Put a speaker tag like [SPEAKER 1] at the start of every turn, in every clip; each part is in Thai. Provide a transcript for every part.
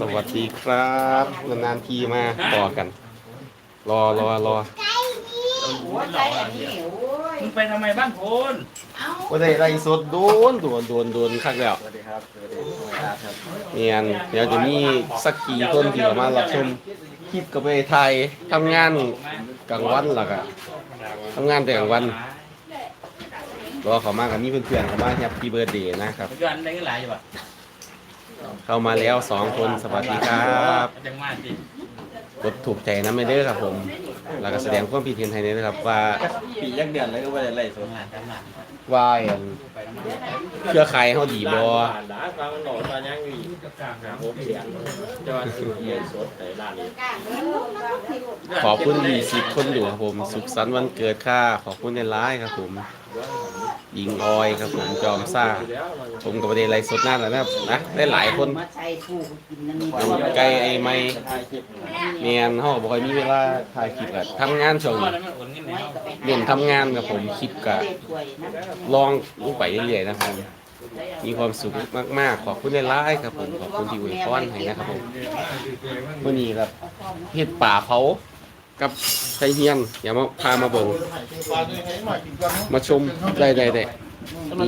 [SPEAKER 1] สวัสดีครับนานๆทีมาต่อกัน รอรอรอ
[SPEAKER 2] หัวใจอันนี้โอ้ย
[SPEAKER 3] มึงไปทำไมบ้านโพน
[SPEAKER 2] เอา
[SPEAKER 1] ว่าได้ไรสดโดนโดนโดนโดนคักแล้ว
[SPEAKER 4] สวัสดีครับสวัสดีครับครับ
[SPEAKER 1] เนียนเดี๋ยวจะมีสักกี่คนที่เข้ามารับชมคลิปกับไปไทยทำงานกลางวันหลักอะทำงานแต่กลางวันรอเขามากับมีเพื่อนๆเขามาแฮปปี้เบิร์ดเดย์นะครับ
[SPEAKER 3] ย้อนได้ก็หลายอยู่ป่ะ
[SPEAKER 1] เข้ามาแล้วสองคนสวัสดีครับกดถูกใจนะไม่เด้อครับผมแล้วก็แสดงความคิดเห็นให้ด้นะครับว่า
[SPEAKER 4] ปียักเดือนแล้วก็ว่าจะไล่สด
[SPEAKER 3] ทำงานทำงาน
[SPEAKER 1] ว่าอันเครือข่ายเขาดีบ่
[SPEAKER 4] ด่าฟังมันหนอนตอนยังอยู่หาผมเสียงจอดเสียงสดแต่ร้านนี้
[SPEAKER 2] กลางเด้อ
[SPEAKER 1] ขอบคุณดีสิบคนอยู่ครับผม สุขสันต์วันเกิดค่ะ ขอบคุณในไลน์ครับผม หญิงออยครับผมจอมซ่า ผมกับประเด็นไรสดหน้าแล้วนะครับนะได้หลายคน
[SPEAKER 2] มาใส่ผู้กินนั่นนี่
[SPEAKER 1] น้ำไก่ไอ้ไม้
[SPEAKER 4] ถ่ายคลิป
[SPEAKER 1] เมียนเขาบอกว่ามีเวลาถ่ายคลิปกับทำงานช่วง
[SPEAKER 3] ว่าแล้วมันโอนเงินไหน
[SPEAKER 1] ทำงานกับผมคลิปกับ
[SPEAKER 2] ถ้วยนะ
[SPEAKER 1] ลองลงไปเรื่อยๆนะครับมีความสุขมาก ๆ ขอบคุณในไลน์ครับผม ขอบคุณที่อวยพรให้นะครับผมวันนี้ครับเฮ็ดป่าเผา กับไทเฮียนอย่ามาพามาเบิ่งมาชมได้ได้ได้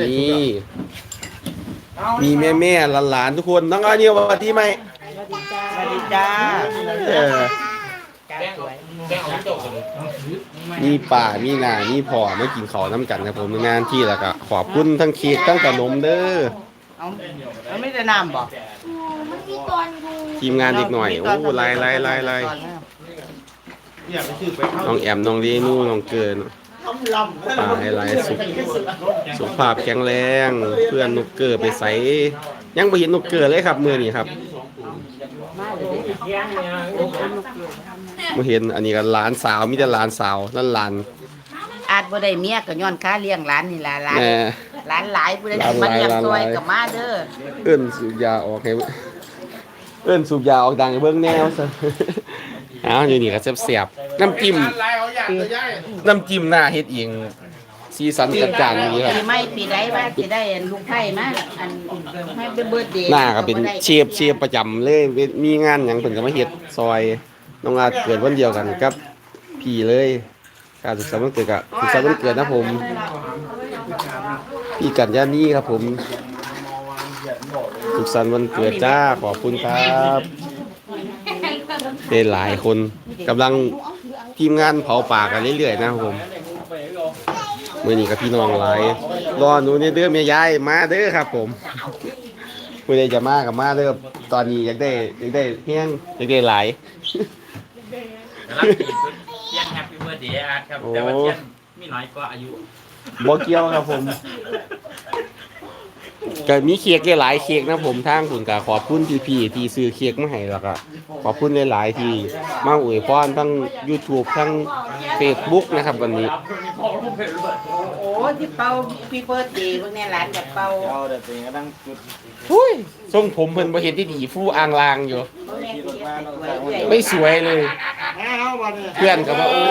[SPEAKER 1] นี่มีแม่แม่ๆหลานๆทุกคนน้องอาเนียวสวัสดีไหม
[SPEAKER 2] สวัสดีจ้า
[SPEAKER 1] เออ
[SPEAKER 2] จ้าสวย
[SPEAKER 3] แก้เอาโจ๊กเลย
[SPEAKER 1] มีป่ามีนามีพ่อมากินข้าวน้ำกันครับผมงานที่แล้วก็ขอบคุณทั้งเค้กทั้งขนมเด้อ
[SPEAKER 2] เอาเอาไม่ได้น้ำบ่
[SPEAKER 1] ทีมงานเด็กหน่อยโอ้ไล่ไล่ไล่ ไล่น้องแอมน้องเรนูน้องเกินป่าไฮไลท์สุข สุขภาพแข็งแรง เพื่อนนกเกอร์ไปใส่ยังไม่เห็นนกเกอร์เลยครับมือนี้ครับ
[SPEAKER 2] มาเลย
[SPEAKER 1] มาเห็นอันนี้ก็หลานสาวมีแต่หลานสาวนั่นหลาน
[SPEAKER 2] อาจบ่ได้เมียก็ย้อนค้าเลี้ยงหลานนี่ล่ะหลาน
[SPEAKER 1] แม่
[SPEAKER 2] หลานหลายผู้ใดสิมาเลี้ยงซอยก็มาเด้อ
[SPEAKER 1] เอื้อนสูบยาออกให้เอื้อนสูบยาออกดังให้เบิ่งแนวซะ เอาอยู่นี่ก็แซ่บๆน้ำจิ้มน้ำจิ้มหน้าเฮ็ดเองสีสันจัดจ้านอย่างนี้ครับ
[SPEAKER 2] ปีใหม่ปีใดว่าสิได้อันลูกไผ่มาอันให้เป็นเบิร์ดเดย์
[SPEAKER 1] หน้าก็เป็นเชฟเชฟประจำเลยเวมีงานหยังเพิ่นก็มาเฮ็ดซอยน้องอาจเกิดวันเดียวกันกับพี่เลยการสุขสันต์วันเกิดกับสุขสันต์วันเกิดนะผมพี่กัญญานีครับผมสุขสันต์วันเกิดจ้าขอบคุณครับ เป็นหลายคนกำลังทีมงานเผาป่ากันเรื่อยๆนะครับผมมื่อนี้กับพี่น้องหลายรอหนูเนี่ยเด้อแม่ยายมาเด้อครับ ผมเมื่อใดจะมากับมาเด้อตอนนี้อยากได้อยากได้เฮี้ยงอยากได้หลาย
[SPEAKER 3] รับปีสุดเทียนแฮปปี้เบิร์ดเดย์อาร์ตครับแต่ว่าเทียนมีน้อยกว่าอายุ
[SPEAKER 1] บ่เกี่ยวครับผม ก็มีเค้กหลายๆเค้กนะผมทางคุณก็ขอบคุณพี่ๆที่ซื้อเค้กมาให้แล้วก็ขอบคุณหลายๆที่มาอวยพรทั้ง YouTube ทั้ง Facebook นะครับวันนี้
[SPEAKER 2] โอ้ที่เป่าพี่เบิร์ดเดย์พวกเนี้ยหลานกับเป่า
[SPEAKER 4] เอาแต่ตัวเองก็ตั้งจุด
[SPEAKER 1] หุ้ยทรงผมเพิ่นบ่เห็นที่ดีฟู่อ่างลางอยู่
[SPEAKER 2] พวกเนี้ยสวยๆ
[SPEAKER 1] ไม่สวยเลย เพื่อนก็ว่าโอ้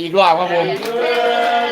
[SPEAKER 1] อีกรอบครับผม Happy birthday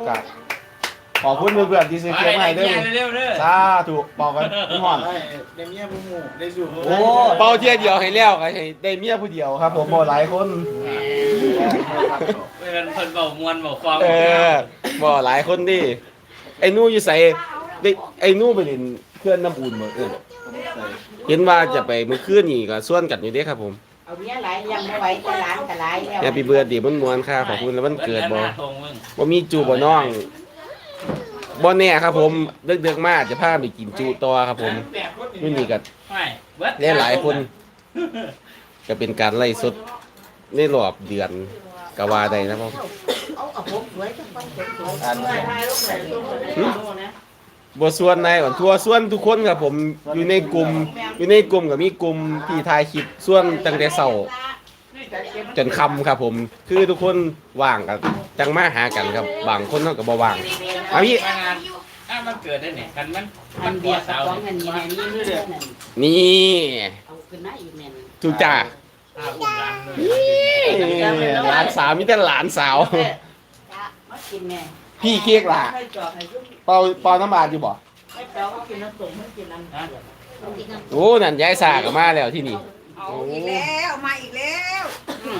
[SPEAKER 1] ขอบคุณเพื่อนๆที่ซื้อเค้กมให้ด้วย
[SPEAKER 3] เร็วๆเด้อ
[SPEAKER 1] สาธุเป่ากันพี่ห่อน
[SPEAKER 4] เดี๋ยวเมียผู้หมู่ได้สู่
[SPEAKER 1] โอ้เป่าเที่ยเดียวให้แล้วให้ได้เมียผู้เดียวครับ ผมบ่หลายคน
[SPEAKER 3] เพิ่นเพิ่นเบามวนเบาความ
[SPEAKER 1] เออบ่หลายคนดิไอ้นู่อยู่ใส่ได้ไอ้นู่ไปเล่นเคลื่อนน้ำอุ่นบ่เออเห็นว่าจะไปมื้อคืนนี่ก็ส่วนกันอยู่เด้ครับผม
[SPEAKER 2] เอาเนี้ยหลายยังไม่ไหวแต่หลานก็หลายแล้ว
[SPEAKER 1] แฮปปี้เบิร์ดเดย์มวนค่ะขอบคุณแล้ววันเกิดบ่บ่มีจูบ่น้อง บ่แน่ครับผมเดึกๆมาจะพาไปกินจูต่อครับผมนี่นี่ก็
[SPEAKER 3] ไม่เบิด
[SPEAKER 1] ได้หลายคนก็เป็นการไล่สดในรอบเดือนก็ว่าได้นะครับ
[SPEAKER 2] เอาเอาผมสวยจังปันสวยๆถ่ายรูปหน่อย
[SPEAKER 1] บส่วนนายอ่อนทั่วส่วนทุกคนครับผมอยู่ในกลุ่มอยู่ในกลุ่มกับมีกลุ่มที่ถ่ายคลิปส่วนตั้งแต่เช้าจนค่ำครับผม คือทุกคนว่างกันจังมาหากันครับบางคนเฮาก็บ่ว่าง อะพี่
[SPEAKER 3] งานอะมันเกิดได้เนี่ยกันมัน
[SPEAKER 2] อันเดียวกับของอันนี้นะนี่นี่เด้อนั่น
[SPEAKER 1] นี่
[SPEAKER 2] เอาขึ้นมาอีกแม่น
[SPEAKER 1] ทุกจ้า
[SPEAKER 3] อาบุญร้านเลย
[SPEAKER 1] หลานสาวมีแต่หลานสาว
[SPEAKER 2] มากินแม่
[SPEAKER 1] พี่เค้กล่ะ
[SPEAKER 2] ให้จอให้ลูก
[SPEAKER 1] เปาเปาน้ำบาดอยู่บ่
[SPEAKER 2] ให้จอมากินน้ำส้มให้กินน้ำเกลือเอากินน้ำ
[SPEAKER 1] โอ้นั่นยายสาก็มาแล้วที่นี่
[SPEAKER 2] เอาอีกแล้วมาอีกแล้ว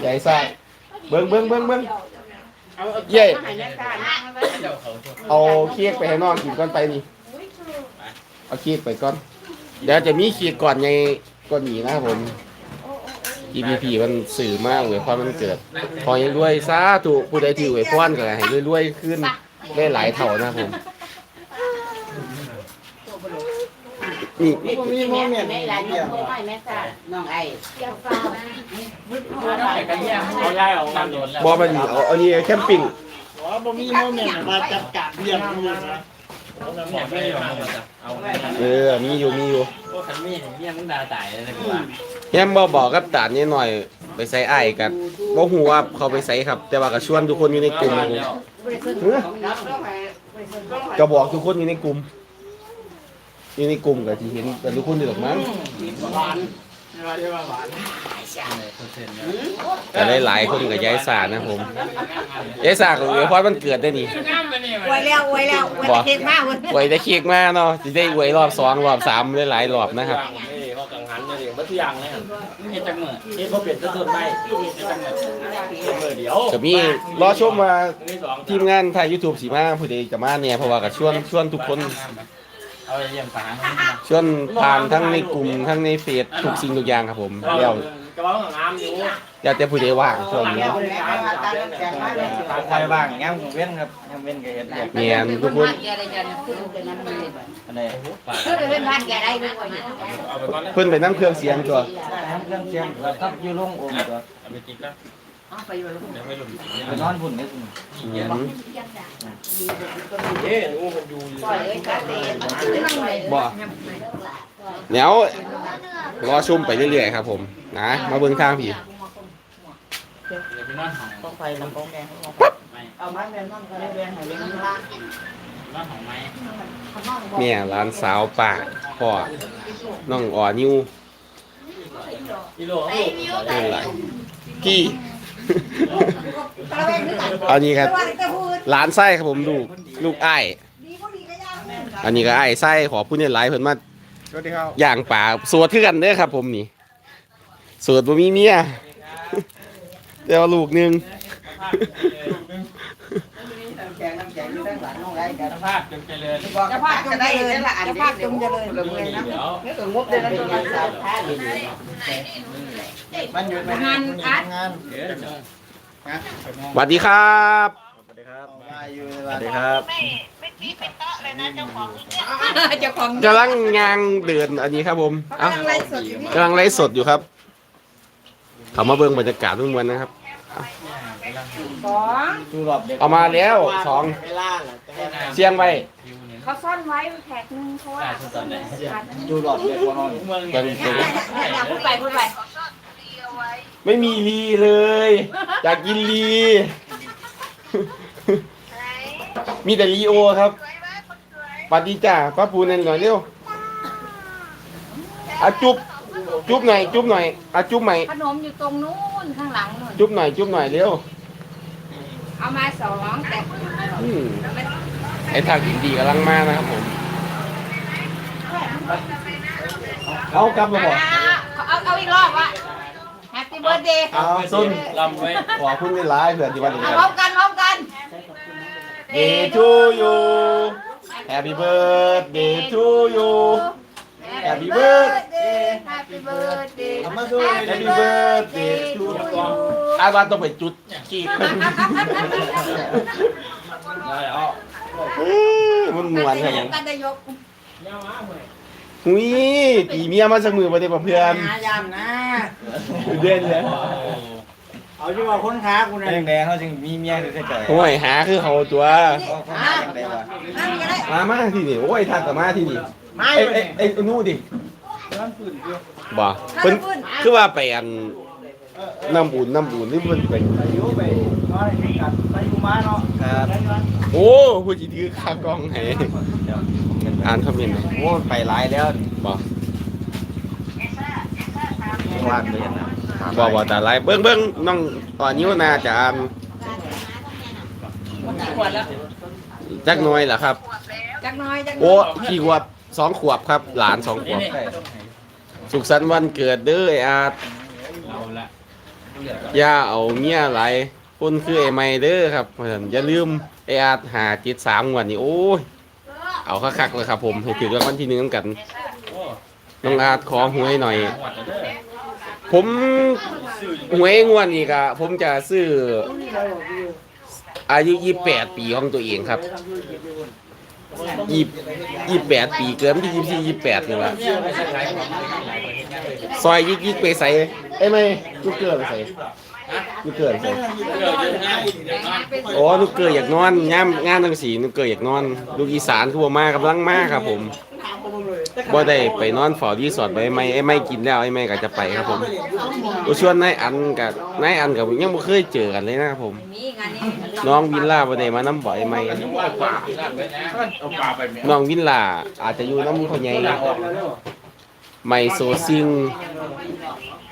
[SPEAKER 1] ยายสาเบิ่งเบิ่งเบิ่งเบิ่ง
[SPEAKER 2] เอาเอา
[SPEAKER 1] เย้
[SPEAKER 2] มาให้แม่ตานั่งไว้
[SPEAKER 3] เจ้าเขาชม
[SPEAKER 1] เอาเค้กไปให้น้องกินก่อนไปนี่เอาเค้กไปก่อน เดี๋ยวจะมีเค้กก่อนไงก่อนหนีนะครับผม GPP มันสื่อมากเลยเพราะมันเกิดขอให้รวยสาธุผู้ใดที่อวยพรก็ให้รวยๆขึ้นได้หลายเท่านะครับผม นี่
[SPEAKER 2] นี่มีแม่แม่แม่หลานยกมือให้แม่ตาน้องไอ้
[SPEAKER 3] เอาได้กันแย่
[SPEAKER 4] เอาย้ายออกมาโดนแล้ว
[SPEAKER 1] บอมันเอาเอานี่แคมปิ้ง
[SPEAKER 4] อ๋อบ่มีโมเมนต์มาจัดการเรื่องนี้นะเอาน้ำห
[SPEAKER 3] เนี่
[SPEAKER 4] อย
[SPEAKER 3] ไม่
[SPEAKER 4] ไม่
[SPEAKER 3] ได้
[SPEAKER 4] ได้
[SPEAKER 3] หวั
[SPEAKER 4] ม
[SPEAKER 3] เอา
[SPEAKER 1] เออมีอยู่มีอยู่
[SPEAKER 3] โอ้ขันมีเมียมึงด่าตายเลยกูว่า
[SPEAKER 1] แฮมบอบอกกับตานี่หน่อยไปใส่ไอ้กันบ่ฮู้ว่าเขาไปใส่ครับ แต่ว่าก็ชวนทุกคนอยู่ในกลุ่มครับผมเฮ้อก็บอกทุกคนอยู่ในกลุ่ม อยู่ในกลุ่มก็ที่เห็นกันทุกคนอยู่หรอกมั้ง
[SPEAKER 4] หวานเรียกว่าหวาน
[SPEAKER 1] แต่หลายๆคนก็ย้ายสานะครับผมย้ายสาก็อวยพรมันเกิดได้นี่
[SPEAKER 2] อวยแล้วอวยแล้วอวย
[SPEAKER 1] บอก
[SPEAKER 2] เค้กมากเว้ย
[SPEAKER 1] อวยได้เค้กมาเนาะสิได้อวยรอบสองรอบสามได้หลายรอบนะครับ
[SPEAKER 4] นี่เขากังหันเลยบัตรอย่างเลย
[SPEAKER 3] เฮ็ดจังมือ
[SPEAKER 4] นี่เขาเปลี่ยนต้นไม้เมื่อเดียว
[SPEAKER 1] ก็มีรอชมว่า
[SPEAKER 4] นี่สอง
[SPEAKER 1] ทีมงานถ่าย YouTube สิมาผู้ใดจะมาเนี่ยเพราะว่าก็ชวนชวนทุกคน
[SPEAKER 3] เอาเยี่ยมฝา
[SPEAKER 1] ชวนผ่านทั้งในกลุ่มทั้งในเฟซทุกสิ่งทุกอย่างครับผมแล้ว
[SPEAKER 4] กระเป๋าของน้ำอยู่
[SPEAKER 1] อยากแต่ผู้ใดว่างช่วงนี้
[SPEAKER 4] ทางใครบ้างย่างเว้นครับย่างเว้นก็เห็นแบบ
[SPEAKER 1] เนียนทุกคน
[SPEAKER 2] แกได้จันคือเป็นน้ำมันเลย
[SPEAKER 4] อันนี้
[SPEAKER 2] คือเป็นบ้านแกได้ด้วย
[SPEAKER 3] เอาไปก่อนเลย
[SPEAKER 1] เพิ่นไปน้ำเครื่องเสียงตัว
[SPEAKER 4] น้ำเครื่องเชียงแล้วก็อยู่ลงอมตัว
[SPEAKER 3] เอาไปกินแล้ว
[SPEAKER 2] อ๋อ ไปอยู่แล้ว
[SPEAKER 3] เดี๋ยวไม่ลง
[SPEAKER 4] ไปนอนบุญนี่คุณ
[SPEAKER 1] อืม
[SPEAKER 4] เอ๊ะงูมันอยู่
[SPEAKER 2] ปล่อยเลยกันเลย
[SPEAKER 1] บ่เดี๋ยวรอชมไปเรื่อยๆครับผมนะมาเบิ่งทางพี่
[SPEAKER 3] เดี๋ยวไปนอนห้อง
[SPEAKER 2] ต้องไปลำโพงแดง
[SPEAKER 3] ไม่
[SPEAKER 2] เอามาแดงนั่นก็ได้แดงให้เลี้ยงล่าง
[SPEAKER 3] นอนห้องไม้
[SPEAKER 1] เนี่ยร้านสาวป่าพ่อน้องอ่อนิว
[SPEAKER 4] กิโลลูก
[SPEAKER 1] นี่หลายพี่ อันนี้ครับร้านไส้ครับผมลูกลูกอ้ายอันนี้ก็อ้ายไส้ขอพูดเนี่ยหลายเพิ่นมา
[SPEAKER 4] สวัสดีครับ
[SPEAKER 1] ย่างป่าสวดคือกันเด้อครับ ผมนี่สวดบ่มีเมียแต่ว่าลูกหนึง
[SPEAKER 2] แข็งน้ำแข็งอยู่ด้านหลังน้องไรกัน
[SPEAKER 3] สภาพจงเจริญ
[SPEAKER 2] จะพาจงได้เลยละอันจะพาจงเจริญเลยเลยนะ
[SPEAKER 3] เดี๋ยว
[SPEAKER 2] นี่ก็งบเลยนะตัวสาวท่าเลย
[SPEAKER 4] มันหยุด
[SPEAKER 2] งานอัด
[SPEAKER 4] งาน
[SPEAKER 3] เดี๋ยว
[SPEAKER 1] สวัสดีครับ
[SPEAKER 4] สวัสดีครับสวัสดีครับ
[SPEAKER 2] เจ้าของ
[SPEAKER 1] กำลังงางเดินอันนี้ครับผมเอ้ากำ
[SPEAKER 2] ลังไลฟ์สดอยู่นี่
[SPEAKER 1] กำลังไลฟ์สดอยู่ครับเขามาเบิ่งบรรยากาศทุกวันนะครับ
[SPEAKER 2] สอง
[SPEAKER 4] ดูรอบเด็ก
[SPEAKER 1] เอามาแล้วสอง
[SPEAKER 4] เวลาล่ะ
[SPEAKER 1] เสียงไว้
[SPEAKER 2] เขาซ่อนไว้แท็กนึงเพราะว่า
[SPEAKER 4] ดูรอบเด็กว่าห้องเมือง
[SPEAKER 1] เบิ่งเบิ่ง
[SPEAKER 2] พูดไปพูดไป
[SPEAKER 1] ไม่มีลีเลย อยากกินลี มีแต่ลีโอครับปฏิจ้าป้าปูนั่นหน่อยเร็วอะจุ๊บจุ๊บหน่อยจุ๊บหน่อยอะจุ๊บใหม่
[SPEAKER 2] ขนมอยู่ตรงนู้นข้างหลังนู่น
[SPEAKER 1] จุ๊บหน่อยจุ๊บหน่อยเร็ว
[SPEAKER 2] เอามาสองแต่
[SPEAKER 1] อืมไอ้ทางกินดีกำลังมานะครับผม เอากลับมาบอก
[SPEAKER 2] เอาเอาอีกรอบวะ Happy birthday
[SPEAKER 1] เอาส้น
[SPEAKER 3] ลำไว้
[SPEAKER 1] ขอคุณได้ร้ายเผื่อที่วันนี้
[SPEAKER 2] เอา
[SPEAKER 1] กัน
[SPEAKER 2] พร้อมกันพร้อมกัน
[SPEAKER 1] Day to you Happy birthday to you Happy birthday
[SPEAKER 2] Happy birthday
[SPEAKER 4] ทำมา ดู
[SPEAKER 1] Happy birthday to you อาวันต้องไปจุดกีบ
[SPEAKER 4] ได้เอา
[SPEAKER 1] มันมวนครับผม
[SPEAKER 2] กันจะยก
[SPEAKER 1] หุยตีเมียมาสักมือมาได้ป่ะเพื่อน
[SPEAKER 2] ยามนะ
[SPEAKER 1] เดือนเลย
[SPEAKER 5] เอาที่ว่าคนค้ากูนะ
[SPEAKER 4] แดงๆเขาจึงมีเมียอยู่ใกล้
[SPEAKER 1] โอ้ยหาคือเขาตัว
[SPEAKER 4] ๆเขาเขามาจังไดวะ
[SPEAKER 1] มามาที่นี่โอ้ยทักกับมาที่นี่
[SPEAKER 5] ไม่
[SPEAKER 1] ไอ้
[SPEAKER 5] เล
[SPEAKER 1] ไอ้
[SPEAKER 5] ย
[SPEAKER 1] ไอ้ไอ้นู่นดิ
[SPEAKER 5] ร้านปืนอยู่
[SPEAKER 1] บ่เพิ่นคือว่าไปอันน้ำบุญน้ำบุญนี่เพิ่นไป
[SPEAKER 5] ไปอยู่ไปนอนในกันไปอยู่มาเนาะ
[SPEAKER 4] ครับ
[SPEAKER 1] โอ้ผู้สิถือคากล้องให้อ่านคอมเมนต์หน่อย
[SPEAKER 4] โอ้ไปหลายแล้ว
[SPEAKER 1] บ่
[SPEAKER 4] ว่างเลยนะ
[SPEAKER 1] บ่บ่แต่ไรเบิ่งเบิ่งน้องตอนนี้น่าจะอ่านจักหน่อยล่ะครับ
[SPEAKER 2] จักน้อยจักน้
[SPEAKER 1] โอ้
[SPEAKER 2] อย
[SPEAKER 1] กี่ขวบสองขวบครับ หลานสองขวบ สุขสันต์วันเกิดเด้อไอ้อาร์ต
[SPEAKER 3] เอาละ
[SPEAKER 1] อย่าเอาเมียหลายคนคือไอ้ไม่เด้อครับเพราะฉะนั้นอย่าลืมไอ้อาร์ตหาจิตสามวันนี้โอ้ยเอาคักๆเลยครับผมให้ถือรางวัลที่หนึ่งกัน
[SPEAKER 3] โอ้
[SPEAKER 1] น้องอาร์ตขอหวยหน่อย
[SPEAKER 3] หวดเด้อ
[SPEAKER 1] ผมหวยงวดนี้ก็ผมจะซื้ออายุ 28 ปีของตัวเองครับ ยี่28ปีเกินที่24 28นี่ละซอยยิกยิกๆไปใส่เอ้ยไม่ลูกเกลือไปใส่ลูกเกลือไปใส่
[SPEAKER 3] เดี๋ยวเดี๋ยวนะเดี๋ยวนอน
[SPEAKER 1] อ๋อลูกเกลืออยากนอนงามงานทั้งสีลูกเกลืออยากนอน ลูกอีสานคือบ่มากำลังมาครับผม บ่ได้ไปนอนเฝ้ารีสอร์ทไว้ไม่ไอ้ไม่กินแล้วไอ้ไม่ก็จะไปครับผมบ่ชวนนายอันกับนายอันกับยังบ่เคยเจอกันเลยนะครับผม
[SPEAKER 2] มีงานนี้
[SPEAKER 1] น้องวินล่าบ่ได้มานํบ่ไอ้ไม่
[SPEAKER 3] เอาปลาไปแม่
[SPEAKER 1] น้องวินล่าอาจจะอยู่น้ำเขาใหญ่ไม่โซซิง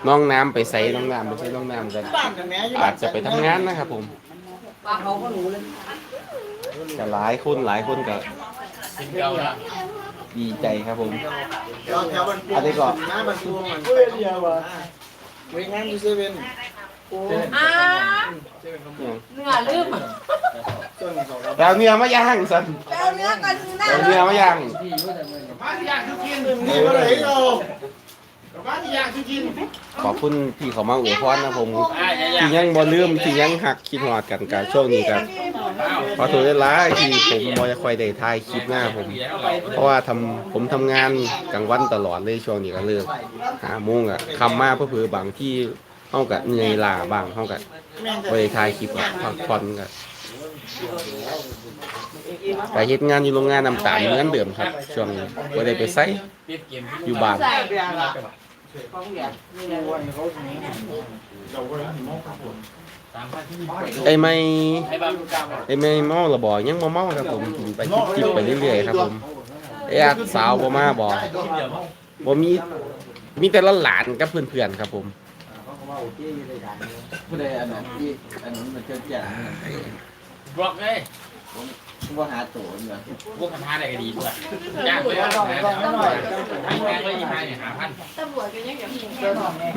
[SPEAKER 1] น้องน้ำไปใส่น้องน้ำไปใส่น้องน้ำกัน
[SPEAKER 5] บ้านกันแม่อยู่
[SPEAKER 1] อาจจะไปทำงานนะครับผม
[SPEAKER 2] ว่าเขาก็รู้เลย
[SPEAKER 1] แต่หลายคนหลายคนก็
[SPEAKER 3] กินเก่าละ
[SPEAKER 1] ดีใจครับผม
[SPEAKER 5] แถวแถวบ้านปู
[SPEAKER 1] อันนี้ก็
[SPEAKER 5] น้าบ้านปูมันเดียวว่ะไปงานอยู่เซเว่นโอ้
[SPEAKER 2] อ้าเนื้อลืม
[SPEAKER 5] ส่วนสอง
[SPEAKER 1] แต่เอาเนื้อมาย่างสัน
[SPEAKER 2] เอาเนื้อกันหน้า
[SPEAKER 1] เอาเนื้อมาย่าง
[SPEAKER 5] นี่มาเลยเราบ้านอยากกิน
[SPEAKER 1] ขอบคุณที่เขามาอวยพรนะผม
[SPEAKER 3] อ่าอย่า
[SPEAKER 1] ที่ยังบ่ลืมที่ยังหักคิดฮอดกันกับช่วงนี้ครับขอโทษหลายๆที่ผมบ่ค่อยได้ถ่ายคลิปหน้าผม เพราะว่าทำผมทำงานกลางวันตลอดเลยช่วงนี้ก็เลิกหาโมงอะคำมาเพื่อๆบางที่เฮาก็เหนื่อยล้าบ้างเฮาก็บ่ได้ถ่ายคลิปอะพักผ่อนก็ไปเฮ็ดงานอยู่โรงงานน้ำตาลเหมือนเดิมครับ ช่วงนี้บ่ได้ไปไส
[SPEAKER 3] ปิดเกม
[SPEAKER 1] อยู่บ้าน
[SPEAKER 2] ใส่
[SPEAKER 5] เบียร์ละ
[SPEAKER 2] ของเหลือ
[SPEAKER 5] วันเขาถึง
[SPEAKER 3] สามพันที่
[SPEAKER 1] ไอ้ไม่
[SPEAKER 3] ให้บ้านลูกกา
[SPEAKER 1] ไอ้ไม่เมาละบ่ยังบ่เมาครับผมกินไปจิบๆไปเรื่อยๆครับผมไอ้อาสาวบ่มาบ่
[SPEAKER 3] กินเดี๋ยวมั้ง
[SPEAKER 1] บ่มีมีแต่ละหลานกับเพื่อนๆครับผม
[SPEAKER 4] ผู้ใดอันนั้นที่อันนั้นมันเกิดจาก
[SPEAKER 3] บล็อกเลย
[SPEAKER 4] ว่าหาตัวเนี่ย
[SPEAKER 3] พวกคำท้าอะไรก็ดีด้วยจ้างไปแล้วทั้งแพงเลยยี่ห้าเนี่ยหาพัน
[SPEAKER 2] ตำรวจก็ยังอย่างนี้
[SPEAKER 5] เจ้าของแม่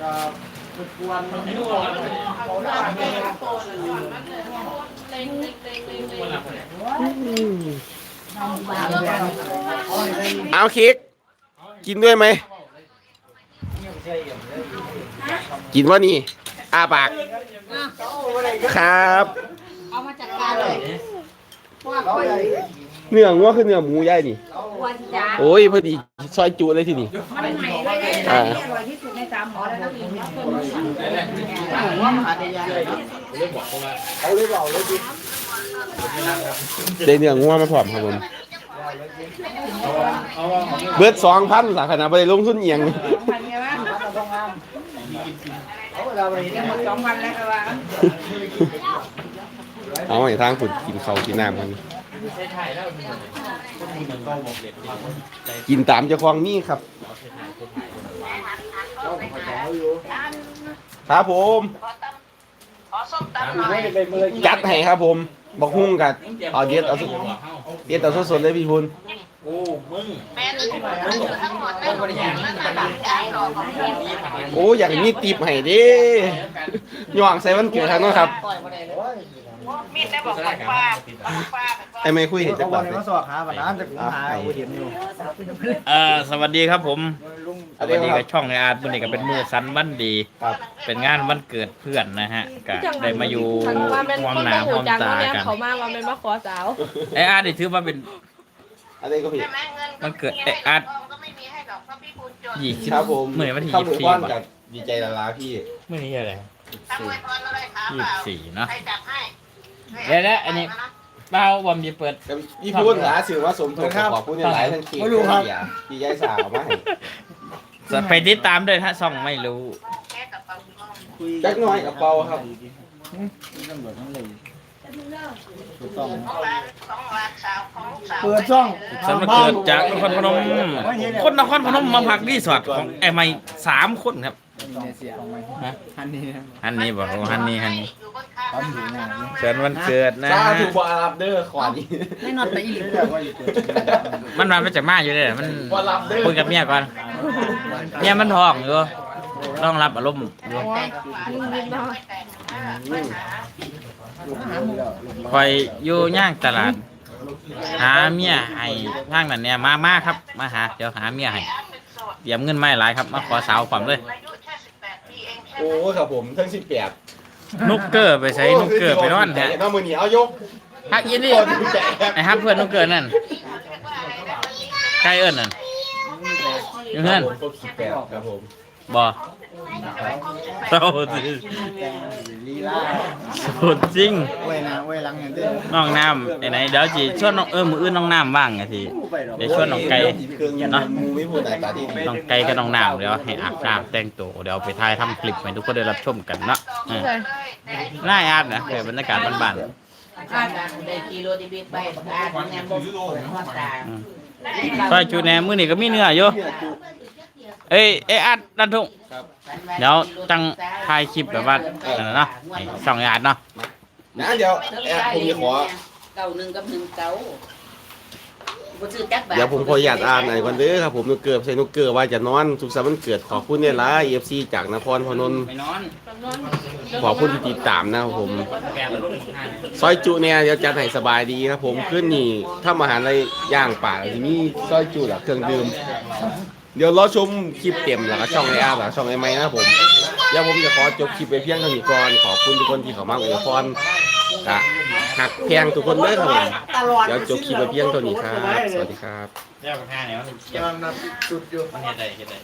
[SPEAKER 5] ก็กวน
[SPEAKER 3] ไม่รู้ว่า
[SPEAKER 2] เขาได้แก้โตนก่อนมันเล็งเล็งเล็งเล็งเล็
[SPEAKER 3] คน
[SPEAKER 2] ง
[SPEAKER 3] ละคน
[SPEAKER 1] เอาเค้กกินด้วยไหม กินว่านี่อาปาก ครับ
[SPEAKER 2] เอามาจัดการเลยว่าคน
[SPEAKER 1] เนื้องัวคือเนื้อหมูย่ายนี่
[SPEAKER 2] วันจ้า
[SPEAKER 1] โอ้ยพอดีซอยจุเลยที่นี่
[SPEAKER 2] มันใหม่เลยร้านที่อร่อยที่สุดในสามหมอแล้วต้องมีน้ำต้มมัน
[SPEAKER 5] ว่ามาได้ยัง
[SPEAKER 3] เรื่องบอกเขาว่า
[SPEAKER 5] เอาเลยเปล่าเลยดิ
[SPEAKER 1] ได้เนื้องัวมาพร้อมครับผม เบิดสองพันสาขนาดไปลงทุนเอียง
[SPEAKER 2] พันไงวะ
[SPEAKER 5] ต้องงามเอาเวลาไป
[SPEAKER 2] เดี๋ยวหมดสองพันแล้วก็ว่า
[SPEAKER 1] เอาให้ทางฝุ่นกินเขาวกินน้ำกัน
[SPEAKER 3] ใช้ถ่ายแล้วมันก็บอกเด็ดใจ
[SPEAKER 1] กินตามเจ้าของนี่ครับครับผม
[SPEAKER 3] ตาม
[SPEAKER 5] ไม่ได้ไปเมื่อ
[SPEAKER 1] จัดให้ครับผม บอกหุ้งกัน เอาเด็ดเอาสุด
[SPEAKER 3] เเด็
[SPEAKER 1] ดเอาสดๆเลยพี่พุน
[SPEAKER 3] โอ้มึง
[SPEAKER 1] โอ้อยากมีติบให้เดิย่องใส่วันเกิดทางนั้นครับ
[SPEAKER 6] มีแต่บอกว่าป้าป้า
[SPEAKER 1] ไอ้ไม่คุยเห็นจั
[SPEAKER 5] จั
[SPEAKER 1] ก
[SPEAKER 5] งห
[SPEAKER 1] บา
[SPEAKER 5] วั
[SPEAKER 1] ท
[SPEAKER 5] ด
[SPEAKER 1] เลย
[SPEAKER 5] มาสอบหาปัญหาจากหาเอาเห็นอยู่
[SPEAKER 3] เอ่อสวัสดีครับผม
[SPEAKER 5] ลุง
[SPEAKER 3] สวัสดีกับช่องไออาร์ตวันนี้ก็เป็นมือสันวันดี
[SPEAKER 1] ครับ
[SPEAKER 3] เป็นงานวันเกิดเพื่อนนะฮะก็ได้มาอยู่
[SPEAKER 7] ฉันว่าเป็น
[SPEAKER 3] ความ
[SPEAKER 7] คน
[SPEAKER 3] หนา
[SPEAKER 7] หู
[SPEAKER 3] ความ
[SPEAKER 7] จัง
[SPEAKER 3] ตา
[SPEAKER 7] เนี่ย
[SPEAKER 3] กัน
[SPEAKER 7] เขามาว่าเป็นมาขอสาว
[SPEAKER 3] ไออาร์ตนี่ถือว่าเป็น
[SPEAKER 1] อะไรก็ผิด
[SPEAKER 3] มันเกิดไออาร์ต
[SPEAKER 6] ก็ไม่มีให้ดอกเพราะพี่คุณจน
[SPEAKER 3] ยี่สิบ
[SPEAKER 1] ครับผม
[SPEAKER 3] เหมือนวันที่
[SPEAKER 1] ข้า
[SPEAKER 3] ยี่
[SPEAKER 1] ว
[SPEAKER 3] สิ
[SPEAKER 1] ห
[SPEAKER 3] บ
[SPEAKER 1] มู
[SPEAKER 3] สี่
[SPEAKER 1] ก้อน
[SPEAKER 3] บา
[SPEAKER 1] กั
[SPEAKER 3] ท
[SPEAKER 1] บดีใจละลาพี่
[SPEAKER 3] มื่อนี้อะไร
[SPEAKER 6] ทำไว้พรอะไรถาม
[SPEAKER 3] ยี่
[SPEAKER 6] เป
[SPEAKER 3] สิ
[SPEAKER 6] ล่า
[SPEAKER 3] บสี่เนาะ
[SPEAKER 6] ใครจับให้
[SPEAKER 3] เดี๋ยวนะอันนี้ เป้าบอมจะเปิด
[SPEAKER 1] กับพี่พูดหลาสื่อว่าสมทบขอบคุณหลายทั้งเค้กทั้งเบียร์พี่ยายสาวมาให้
[SPEAKER 3] จะไปติดตามด้วยถ้าซ่องไม่รู้
[SPEAKER 6] แค่กับปังป้อง
[SPEAKER 1] จักหน้อยกับเปาครับ
[SPEAKER 5] ตำรวจทั้งเลยถูกต้อง
[SPEAKER 6] ของร้านของร้านสาวของสาว
[SPEAKER 5] เปิดช่อง
[SPEAKER 3] ฉันมาเกิดจากนครพนม คนนครพนมมาพักรีสอร์ทของไอ้ไม่สามคนครับ
[SPEAKER 5] เสียของมันฮันนี่นะ
[SPEAKER 3] ฮันนี่บอกว่าฮันนี่ฮันนี่
[SPEAKER 6] อยู่บนข้างน้อง
[SPEAKER 3] เชิญวันเกิดนะ
[SPEAKER 1] ซาถูกบอรับเด้อขวานี้
[SPEAKER 5] ไม่นอนไปอีกเลยว่าอยู่เกิด
[SPEAKER 3] มันมาไปจากมาอยู่เลยมัน
[SPEAKER 1] บอรับเด้อ
[SPEAKER 3] คุยกับเมียก่อนเมียมันท้องอยู่ต้องรับอารมณ์อยู่คอยอยู่ย่างตลาด หาเมียให้ทางนั้นเนี่ยมามาครับ มาหา เดี๋ยวหาเมียให้เตรียมเงินไม่หลายครับ มาขอสาวความเลย
[SPEAKER 6] องใช่ไหม
[SPEAKER 1] โอ้ครับผมทั้งสิบแปด
[SPEAKER 3] นุกเกอร์ไปใช้นุกเกอร์ไปนอน
[SPEAKER 1] แท้
[SPEAKER 3] แท้
[SPEAKER 1] น้องมือเหนียวยก
[SPEAKER 3] ฮักยินดีไอ้ฮักเพื่อนนุกเกอร์นั่นใกล้เอิ้นนั่นอยู่เพื่อน
[SPEAKER 1] ครบสิบแปดครับผม
[SPEAKER 3] บ่ เศร้าสิ
[SPEAKER 5] ลีลา
[SPEAKER 3] สุดจริง
[SPEAKER 5] เว้ยนะเว้ยหลังอย่างเดิม
[SPEAKER 3] น้องน้ำไอ้ไหนเดี๋ยวจีชวนน้องเออมืออื่นน้องน้ำว่างไงทีเดี๋ยวชวนน้องไก่
[SPEAKER 1] เครื่องยัน
[SPEAKER 3] เนาะ
[SPEAKER 1] มูไม่พูดแต่ตาดี
[SPEAKER 3] น้องไก่กับน้องน้ำเดี๋ยวให้อาบน้ำแต่งตัวเดี๋ยวไปถ่ายทำคลิปให้ทุกคนได้รับชมกันเนาะอืมน่าอาดนะเกิดบรรยากาศบ้าน
[SPEAKER 2] ข้าวได้กิโลดิบิตไปอาดแนมบ่หัวตา
[SPEAKER 3] ๆอืมซอยจูแหนมื้อนี้ก็มีเนื้ออยู่ เอ้ยเอ้ยอัดดันทุ่งเดี๋ยวจังถ่ายคลิปแบบว่านั่นน่ะเนาะให้สองอาดเนาะ
[SPEAKER 1] นะเดี๋ยวแอบผมจะขอ
[SPEAKER 2] เก้าหนึ่งกับหนึ่งเก้าบ่ซื้อจักบาท
[SPEAKER 1] เดี๋ยวผมขออนุญาตอ่านหน่อยก่อนเด้อครับผมนุกเกิดใส่นุกเกิดว่าจะนอนสุขสันต์วันเกิดขอบคุณเนี่ยละเอฟซีจากนครพนม
[SPEAKER 3] ไปนอน
[SPEAKER 1] ขอบคุณที่ติดตามนะครับผมซอยจุเนี่ยเดี๋ยวจัดให้สบายดีครับผมขึ้นนี่ถ้ามาหาอะไรย่างป่าที่มีซอยจุหรือเครื่องดื่ม เดี๋ยวรอชมคลิปเต็มแล้วก็ช่องไออาร์หรือช่องไอไม้นะครับผมเดี๋ยวผมจะขอจบคลิปไปเพียงเท่านี้ก่อนขอบคุณทุกคนที่เข้ามาอวยพรกะหักแพงทุกคนเด้อครับผมเดี๋ยวจบคลิปไปเพียงเท่านี้ครับสวัสดีครับ
[SPEAKER 3] เดี๋ยวข้างเนี่ยมันเก็บ
[SPEAKER 5] กำลังนับจุดอยู่
[SPEAKER 3] มันเฮ็ดได้เฮ็ดได้